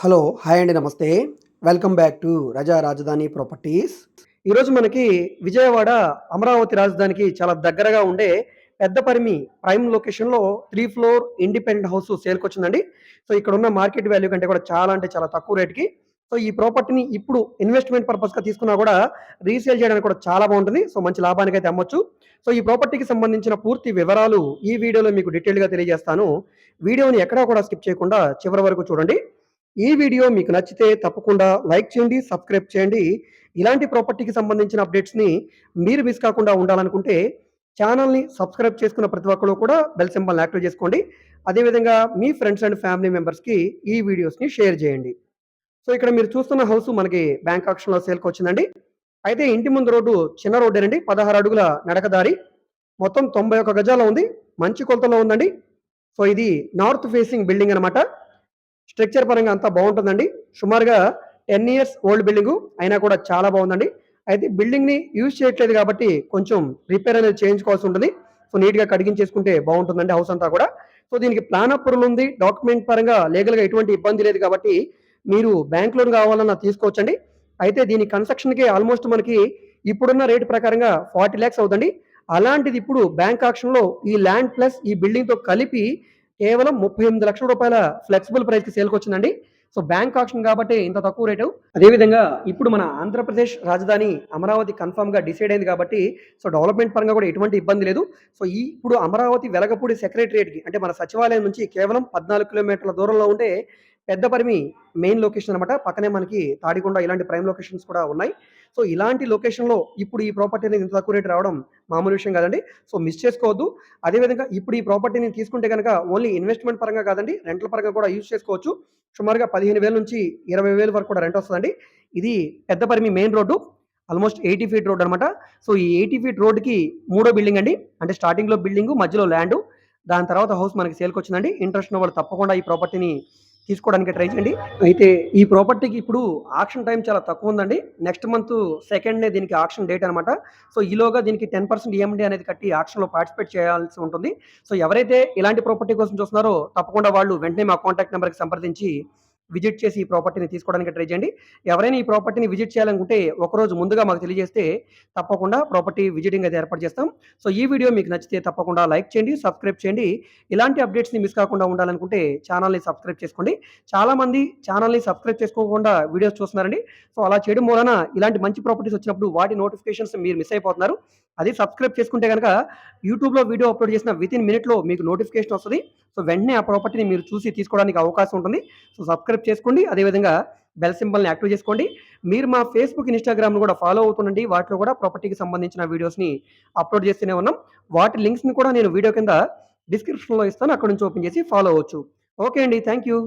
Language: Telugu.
హలో హాయ్ అండి నమస్తే. వెల్కమ్ బ్యాక్ టు రజా రాజధాని ప్రాపర్టీస్. ఈరోజు మనకి విజయవాడ అమరావతి రాజధానికి చాలా దగ్గరగా ఉండే పెద్ద పరిమి ప్రైమ్ లొకేషన్లో త్రీ ఫ్లోర్ ఇండిపెండెంట్ హౌస్ సేల్కి వచ్చిందండి సో ఇక్కడ ఉన్న మార్కెట్ వాల్యూ కంటే కూడా చాలా అంటే చాలా తక్కువ రేట్కి. సో ఈ ప్రాపర్టీని ఇప్పుడు ఇన్వెస్ట్మెంట్ పర్పస్గా తీసుకున్నా కూడా రీసేల్ చేయడానికి కూడా చాలా బాగుంటుంది. సో మంచి లాభానికి అయితే అమ్మొచ్చు. సో ఈ ప్రాపర్టీకి సంబంధించిన పూర్తి వివరాలు ఈ వీడియోలో మీకు డీటెయిల్గా తెలియజేస్తాను. వీడియోని ఎక్కడా కూడా స్కిప్ చేయకుండా చివరి వరకు చూడండి. ఈ వీడియో మీకు నచ్చితే తప్పకుండా లైక్ చేయండి సబ్స్క్రైబ్ చేయండి. ఇలాంటి ప్రాపర్టీకి సంబంధించిన అప్డేట్స్ని మీరు మిస్ కాకుండా ఉండాలనుకుంటే ఛానల్ని సబ్స్క్రైబ్ చేసుకున్న ప్రతి ఒక్కరు కూడా బెల్ సింబల్ని యాక్టివ్ చేసుకోండి. అదేవిధంగా మీ ఫ్రెండ్స్ అండ్ ఫ్యామిలీ మెంబర్స్కి ఈ వీడియోస్ని షేర్ చేయండి. సో ఇక్కడ మీరు చూస్తున్న హౌస్ మనకి బ్యాంక్ ఆక్షన్లో సేల్కి వచ్చిందండి. అయితే ఇంటి ముందు రోడ్డు చిన్న రోడ్డేనండి. పదహారు అడుగుల నడకదారి మొత్తం తొంభై ఒక్క గజాల ఉంది. మంచి కొలతలో ఉందండి. సో ఇది నార్త్ ఫేసింగ్ బిల్డింగ్ అనమాట స్ట్రక్చర్ పరంగా అంతా బాగుంటుందండి. సుమారుగా టెన్ ఇయర్స్ ఓల్డ్ బిల్డింగ్ అయినా కూడా చాలా బాగుందండి. అయితే బిల్డింగ్ని యూజ్ చేయట్లేదు కాబట్టి కొంచెం రిపేర్ అనేది చేయించుకోవాల్సి ఉంటుంది. సో నీట్గా కడిగించేసుకుంటే బాగుంటుందండి హౌస్ అంతా కూడా. సో దీనికి ప్లాన్ అప్రూవల్ ఉంది. డాక్యుమెంట్ పరంగా లీగల్గా ఎటువంటి ఇబ్బంది లేదు కాబట్టి మీరు బ్యాంక్ లోన్ కావాలన్నా తీసుకోవచ్చండి. అయితే దీని కన్స్ట్రక్షన్కి ఆల్మోస్ట్ మనకి ఇప్పుడున్న రేటు ప్రకారంగా ఫార్టీ ల్యాక్స్ అవుతుంది అలాంటిది ఇప్పుడు బ్యాంక్ ఆక్షన్లో ఈ ల్యాండ్ ప్లస్ ఈ బిల్డింగ్తో కలిపి కేవలం ముప్పై ఎనిమిది లక్షల రూపాయల ఫ్లెక్సిబుల్ ప్రైస్కి సేల్కి వచ్చిందండి. సో బ్యాంక్ ఆప్షన్ కాబట్టి ఇంత తక్కువ రేటు అదేవిధంగా ఇప్పుడు మన ఆంధ్రప్రదేశ్ రాజధాని అమరావతి కన్ఫర్మ్గా డిసైడ్ అయింది కాబట్టి సో డెవలప్మెంట్ పరంగా కూడా ఎటువంటి ఇబ్బంది లేదు. సో ఈ ఇప్పుడు అమరావతి వెలగపూడి సెక్రటరియట్కి అంటే మన సచివాలయం నుంచి కేవలం పద్నాలుగు కిలోమీటర్ల దూరంలో ఉంటే పెద్దపరిమి మెయిన్ లొకేషన్ అనమాట పక్కనే మనకి తాడికొండ ఇలాంటి ప్రైమ్ లొకేషన్స్ కూడా ఉన్నాయి. సో ఇలాంటి లొకేషన్లో ఇప్పుడు ఈ ప్రాపర్టీ అనేది ఇంత తక్కువ రేటు రావడం మామూలు విషయం కాదండి. సో మిస్ చేసుకోవద్దు. అదేవిధంగా ఇప్పుడు ఈ ప్రాపర్టీని తీసుకుంటే కనుక ఓన్లీ ఇన్వెస్ట్మెంట్ పరంగా కాదండి రెంట్ల పరంగా కూడా యూజ్ చేసుకోవచ్చు. సుమారుగా పదిహేను వేల నుంచి ఇరవై వేల వరకు కూడా రెంట్ వస్తుందండి. ఇది Pedda Parimi main road almost eighty feet road అనమాట సో ఈ ఎయిటీ ఫీట్ రోడ్కి మూడో బిల్డింగ్ అండి. అంటే స్టార్టింగ్లో బిల్డింగ్ మధ్యలో ల్యాండ్ దాని తర్వాత హౌస్ మనకి సేల్కి వచ్చిందండి. ఇంట్రెస్ట్ ఉన్న వాళ్ళు తప్పకుండా ఈ ప్రాపర్టీని తీసుకోవడానికి ట్రై చేయండి. అయితే ఈ ప్రాపర్టీకి ఇప్పుడు ఆక్షన్ టైం చాలా తక్కువ ఉందండి. నెక్స్ట్ మంత్ సెకండ్నే దీనికి ఆక్షన్ డేట్ అనమాట సో ఈలోగా దీనికి టెన్ పర్సెంట్ ఈఎండి అనేది కట్టి ఆక్షన్లో పార్టిసిపేట్ చేయాల్సి ఉంటుంది. సో ఎవరైతే ఇలాంటి ప్రాపర్టీ కోసం చూస్తున్నారో తప్పకుండా వాళ్ళు వెంటనే మా కాంటాక్ట్ నెంబర్కి సంప్రదించి విజిట్ చేసి ఈ ప్రాపర్టీని తీసుకోవడానికి ట్రై చేయండి. ఎవరైనా ఈ ప్రాపర్టీని విజిట్ చేయాలనుకుంటే ఒకరోజు ముందుగా మాకు తెలియజేస్తే తప్పకుండా ప్రాపర్టీ విజిటింగ్ అయితే ఏర్పాటు చేస్తాం. సో ఈ వీడియో మీకు నచ్చితే తప్పకుండా లైక్ చేయండి సబ్స్క్రైబ్ చేయండి. ఇలాంటి అప్డేట్స్ని మిస్ కాకుండా ఉండాలనుకుంటే ఛానల్ని సబ్స్క్రైబ్ చేసుకోండి. చాలామంది ఛానల్ని సబ్స్క్రైబ్ చేసుకోకుండా వీడియోస్ చూస్తున్నారండి. సో అలా చేయడం వలన ఇలాంటి మంచి ప్రాపర్టీస్ వచ్చినప్పుడు వాటి నోటిఫికేషన్స్ మీరు మిస్ అయిపోతున్నారు. అది సబ్స్క్రైబ్ చేసుకుంటే కనుక యూట్యూబ్లో వీడియో అప్లోడ్ చేసిన విత్ ఇన్ మినిట్లో మీకు నోటిఫికేషన్ వస్తుంది. సో వెంటనే ఆ ప్రాపర్టీని మీరు చూసి తీసుకోవడానికి అవకాశం ఉంటుంది. సో సబ్స్క్రైబ్ చేసుకోండి. అదేవిధంగా బెల్ సింబల్ని యాక్టివ్ చేసుకోండి. మీరు మా ఫేస్బుక్ ఇన్స్టాగ్రామ్ను కూడా ఫాలో అవుతుండండి. వాటిలో కూడా ప్రాపర్టీకి సంబంధించిన వీడియోస్ని అప్లోడ్ చేస్తూనే ఉన్నాం. వాటి లింక్స్ని కూడా నేను వీడియో కింద డిస్క్రిప్షన్లో ఇస్తాను. అక్కడ నుంచి ఓపెన్ చేసి ఫాలో అవ్వచ్చు. ఓకే అండి. Thank you.